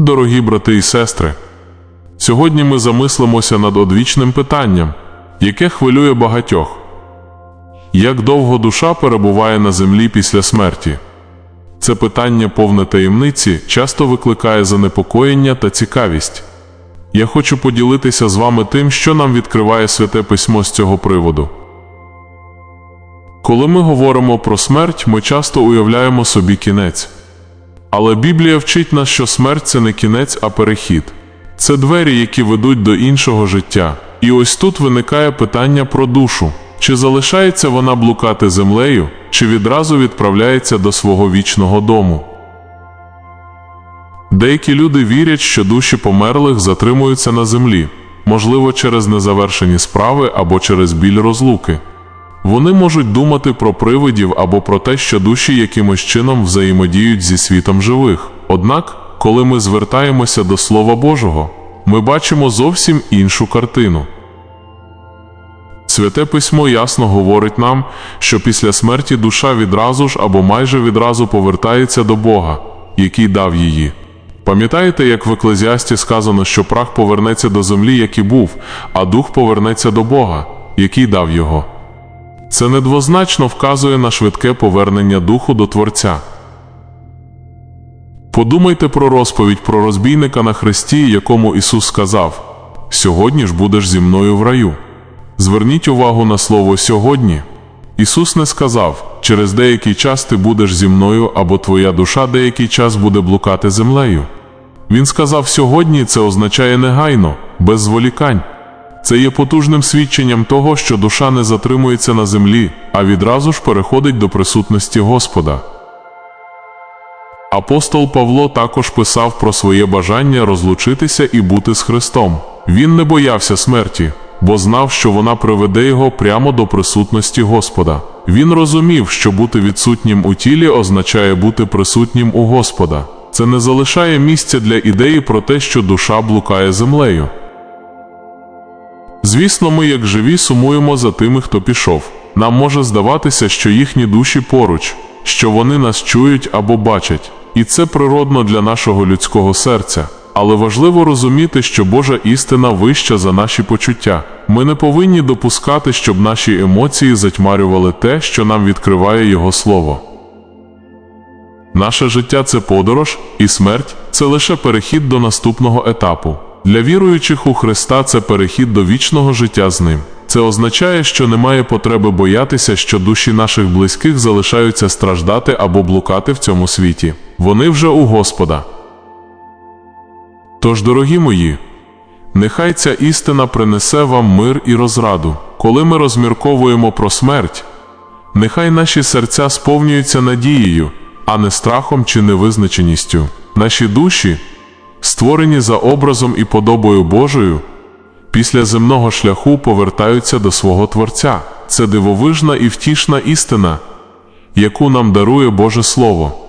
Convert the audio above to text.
Дорогі брати і сестри, сьогодні ми замислимося над одвічним питанням, яке хвилює багатьох. Як довго душа перебуває на землі після смерті? Це питання повне таємниці часто викликає занепокоєння та цікавість. Я хочу поділитися з вами тим, що нам відкриває святе письмо з цього приводу. Коли ми говоримо про смерть, ми часто уявляємо собі кінець. Але Біблія вчить нас, що смерть це не кінець, а перехід. Це двері, які ведуть до іншого життя. І ось тут виникає питання про душу: чи залишається вона блукати землею, чи відразу відправляється до свого вічного дому. Деякі люди вірять, що душі померлих затримуються на землі, можливо, через незавершені справи або через біль розлуки. Вони можуть думати про привидів або про те, що душі якимось чином взаємодіють зі світом живих. Однак, коли ми звертаємося до Слова Божого, ми бачимо зовсім іншу картину. Святе письмо ясно говорить нам, що після смерті душа відразу ж або майже відразу повертається до Бога, який дав її. Пам'ятаєте, як в Еклезіасті сказано, що прах повернеться до землі, як і був, а дух повернеться до Бога, який дав його. Це недвозначно вказує на швидке повернення духу до Творця. Подумайте про розповідь про розбійника на хресті, якому Ісус сказав: Сьогодні ж будеш зі мною в раю. Зверніть увагу на слово сьогодні. Ісус не сказав, через деякий час ти будеш зі мною або твоя душа деякий час буде блукати землею. Він сказав сьогодні, це означає негайно, без зволікань. Це є потужним свідченням того, що душа не затримується на землі, а відразу ж переходить до присутності Господа. Апостол Павло також писав про своє бажання розлучитися і бути з Христом. Він не боявся смерті, бо знав, що вона приведе його прямо до присутності Господа. Він розумів, що бути відсутнім у тілі означає бути присутнім у Господа. Це не залишає місця для ідеї про те, що душа блукає землею. Звісно, ми, як живі, сумуємо за тими, хто пішов. Нам може здаватися, що їхні душі поруч, що вони нас чують або бачать, і це природно для нашого людського серця. Але важливо розуміти, що Божа істина вища за наші почуття. Ми не повинні допускати, щоб наші емоції затьмарювали те, що нам відкриває Його Слово. Наше життя це подорож, і смерть це лише перехід до наступного етапу. Для віруючих у Христа це перехід до вічного життя з Ним. Це означає, що немає потреби боятися, що душі наших близьких залишаються страждати або блукати в цьому світі. Вони вже у Господа. Тож, дорогі мої, нехай ця істина принесе вам мир і розраду, коли ми розмірковуємо про смерть. Нехай наші серця сповнюються надією, а не страхом чи невизначеністю. Наші душі, створені за образом і подобою Божою, після земного шляху повертаються до свого Творця. Це дивовижна і втішна істина, яку нам дарує Боже Слово.